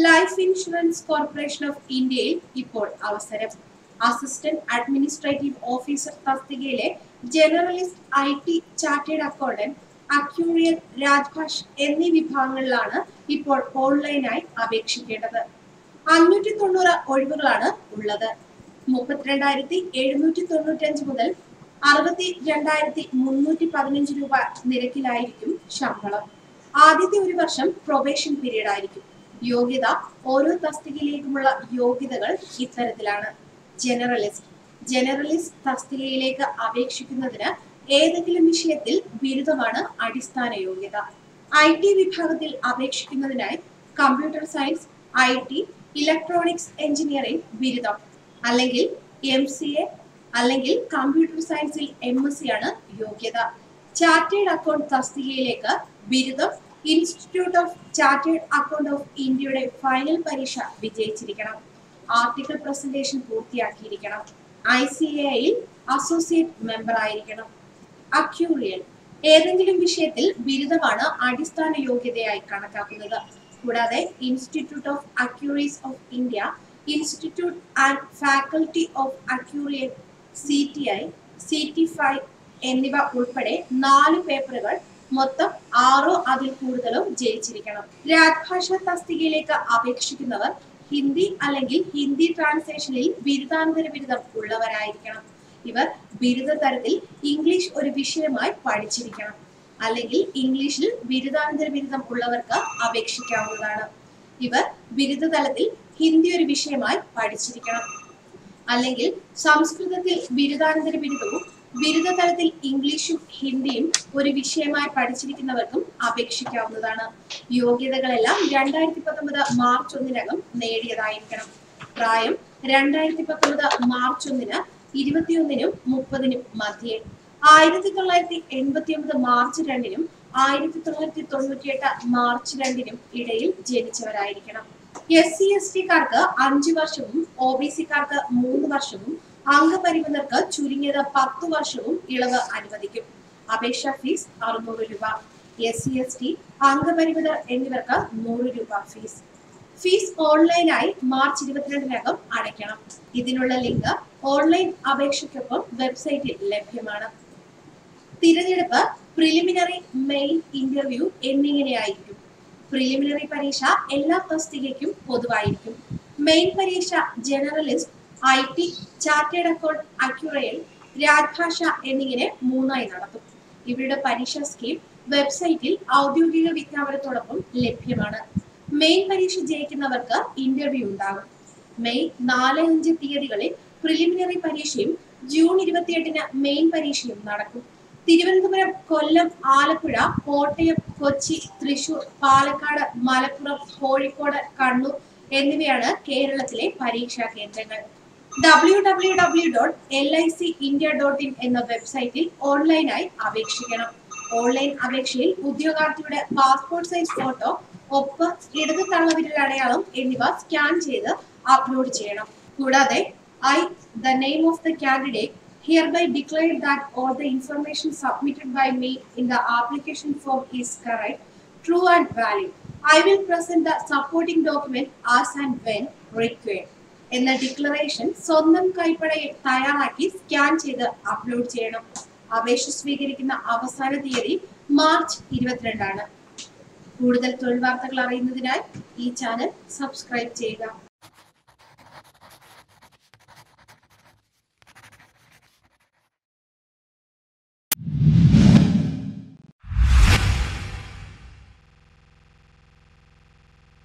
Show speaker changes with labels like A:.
A: Life insurance corporation of ഇന്ത്യയിൽ ഇപ്പോൾ അവസരം. Assistant administrative officer തസ്തികയിലെ generalist I T chartered accountant actuarial Rajbhasha എന്നീ വിഭാഗങ്ങളിലാണ് ഇപ്പോൾ ഓൺലൈനായി അപേക്ഷിക്കേണ്ടത്. അഞ്ഞൂറ്റി തൊണ്ണൂറ് ഒഴിവുകളാണ് ഉള്ളത്. മുപ്പത്തിരണ്ടായിരത്തി എഴുന്നൂറ്റി തൊണ്ണൂറ്റഞ്ച് മുതൽ അറുപത്തി രണ്ടായിരത്തി മുന്നൂറ്റി പതിനഞ്ച് രൂപ നിരക്കിലായിരിക്കും ശമ്പളം. ആദ്യത്തെ ഒരു വർഷം പ്രൊബേഷൻ പീരീഡ് ആയിരിക്കും. യോഗ്യത ഓരോ തസ്തികയിലേക്കുമുള്ള യോഗ്യതകൾ ഇത്തരത്തിലാണ് ജനറലിസ്റ്റ് ജനറലിസ്റ്റ് തസ്തികയിലേക്ക് അപേക്ഷിക്കുന്നതിന് ഏതെങ്കിലും വിഷയത്തിൽ ബിരുദമാണ് അടിസ്ഥാന യോഗ്യത. ഐ ടി വിഭാഗത്തിൽ അപേക്ഷിക്കുന്നതിനായി computer science I T electronics engineering ബിരുദം. അല്ലെങ്കിൽ എം സി എ അല്ലെങ്കിൽ കമ്പ്യൂട്ടർ സയൻസിൽ എം എസ് സി ആണ് യോഗ്യത. ചാർട്ടേഡ് അക്കൗണ്ട് തസ്തികയിലേക്ക് ബിരുദം institute of chartered account of ഇന്ത്യയുടെ ഫൈനൽ പരീക്ഷ വിജയിച്ചിരിക്കണം. ആർട്ടിക്കിൾ പ്രസന്റേഷൻ പൂർത്തിയാക്കിയിരിക്കണം. ഐ സി എയിൽ അസോസിയേറ്റ് മെമ്പർ ആയിരിക്കണം. അക്യൂറിയൽ ഏതെങ്കിലും വിഷയത്തിൽ ബിരുദമാണ് അടിസ്ഥാന യോഗ്യതയായി കണക്കാക്കുന്നത്. കൂടാതെ institute of actuaries of India institute and faculty of actuarial C T I C T five എന്നിവ ഉൾപ്പെടെ നാല് പേപ്പറുകൾ മൊത്തം ആറോ അതിൽ കൂടുതലോ ജയിച്ചിരിക്കണം. രാജ്ഭാഷ തസ്തികയിലേക്ക് അപേക്ഷിക്കുന്നവർ ഹിന്ദി അല്ലെങ്കിൽ ഹിന്ദി ട്രാൻസ്ലേഷനിൽ ബിരുദാനന്തര ബിരുദം ഉള്ളവരായിരിക്കണം. ഇവർ ബിരുദ തരത്തിൽ ഇംഗ്ലീഷ് ഒരു വിഷയമായി പഠിച്ചിരിക്കണം. അല്ലെങ്കിൽ ഇംഗ്ലീഷിൽ ബിരുദാനന്തര ബിരുദം ഉള്ളവർക്ക് അപേക്ഷിക്കാവുന്നതാണ്. ഇവർ ബിരുദ തലത്തിൽ ഹിന്ദി ഒരു വിഷയമായി പഠിച്ചിരിക്കണം. അല്ലെങ്കിൽ സംസ്കൃതത്തിൽ ബിരുദാനന്തര ബിരുദവും ബിരുദ തലത്തിൽ ഇംഗ്ലീഷും ഹിന്ദിയും ഒരു വിഷയമായി പഠിച്ചിരിക്കുന്നവർക്കും അപേക്ഷിക്കാവുന്നതാണ്. യോഗ്യതകളെല്ലാം രണ്ടായിരത്തി പത്തൊമ്പത് മാർച്ച് ഒന്നിനകം നേടിയതായിരിക്കണം. പ്രായം രണ്ടായിരത്തി പത്തൊമ്പത് മാർച്ച് ഒന്നിന് ഇരുപത്തിയൊന്നിനും മുപ്പതിനും മധ്യേ. ആയിരത്തി തൊള്ളായിരത്തി എൺപത്തി ഒമ്പത് മാർച്ച് രണ്ടിനും ആയിരത്തി തൊള്ളായിരത്തി തൊണ്ണൂറ്റിയെട്ട് മാർച്ച് രണ്ടിനും ഇടയിൽ ജനിച്ചവരായിരിക്കണം. എസ് സി എസ് ടിക്കാർക്ക് അഞ്ചു വർഷവും ഒ ബി സിക്കാർക്ക് മൂന്ന് വർഷവും അംഗപരിമിതർക്ക് ചുരുങ്ങിയത് പത്തു വർഷവും ഇളവ് അനുവദിക്കും. അപേക്ഷാ ഫീസ് അറുന്നൂറ് രൂപ. എസ് സി എസ് ടി അംഗപരിമിതർ എന്നിവർക്ക് നൂറ് രൂപ ഫീസ്. ഫീസ് ഓൺലൈനായി മാർച്ച് ഇരുപത്തിരണ്ടിനകം അടയ്ക്കണം. ഇതിനുള്ള ലിങ്ക് ഓൺലൈൻ അപേക്ഷയ്ക്കൊപ്പം വെബ്സൈറ്റിൽ ലഭ്യമാണ്. തിരഞ്ഞെടുപ്പ് പ്രിലിമിനറി മെയിൻ ഇന്റർവ്യൂ എന്നിങ്ങനെയായിരിക്കും. പ്രിലിമിനറി പരീക്ഷ എല്ലാ തസ്തികയ്ക്കും പൊതുവായിരിക്കും. മെയിൻ പരീക്ഷ generalist I T chartered account actuarial Rajbhasha എന്നിങ്ങനെ മൂന്നായി നടത്തും. ഇവരുടെ പരീക്ഷാ സ്കീം വെബ്സൈറ്റിൽ ഔദ്യോഗിക വിജ്ഞാപനത്തോടൊപ്പം ലഭ്യമാണ്. മെയിൻ പരീക്ഷ ജയിക്കുന്നവർക്ക് ഇന്റർവ്യൂ ഉണ്ടാകും. മെയ് നാല് അഞ്ച് തീയതികളിൽ പ്രിലിമിനറി പരീക്ഷയും ജൂൺ ഇരുപത്തിയെട്ടിന് മെയിൻ പരീക്ഷയും നടക്കും. തിരുവനന്തപുരം കൊല്ലം ആലപ്പുഴ കോട്ടയം കൊച്ചി തൃശൂർ പാലക്കാട് മലപ്പുറം കോഴിക്കോട് കണ്ണൂർ എന്നിവയാണ് കേരളത്തിലെ പരീക്ഷാ കേന്ദ്രങ്ങൾ. W W W dot L I C India dot in എന്ന വെബ്സൈറ്റിൽ ഓൺലൈനായി അപേക്ഷിക്കണം ഓൺലൈൻ അപേക്ഷയിൽ ഉദ്യോഗാർത്ഥിയുടെ പാസ്പോർട്ട് സൈസ് ഫോട്ടോ ഒപ്പ് ഇടത് തള്ളവിരൽ അടയാളം എന്നിവ സ്കാൻ ചെയ്ത് അപ്ലോഡ് ചെയ്യണം കൂടാതെ I the name of the candidate hereby declare that all the information submitted by me in the application form is correct, true and valid. I will present the supporting document as and when required. എന്ന declaration സ്വന്തം കൈപ്പടയിൽ തയ്യാറാക്കി scan ചെയ്ത് upload ചെയ്യണം. അപേക്ഷ സ്വീകരിക്കുന്ന അവസാന തീയതി മാർച്ച് ഇരുപത്തിരണ്ടാണ്. കൂടുതൽ തൊഴിൽ വാർത്തകൾ അറിയുന്നതിനായി ഈ ചാനൽ സബ്സ്ക്രൈബ് ചെയ്യുക.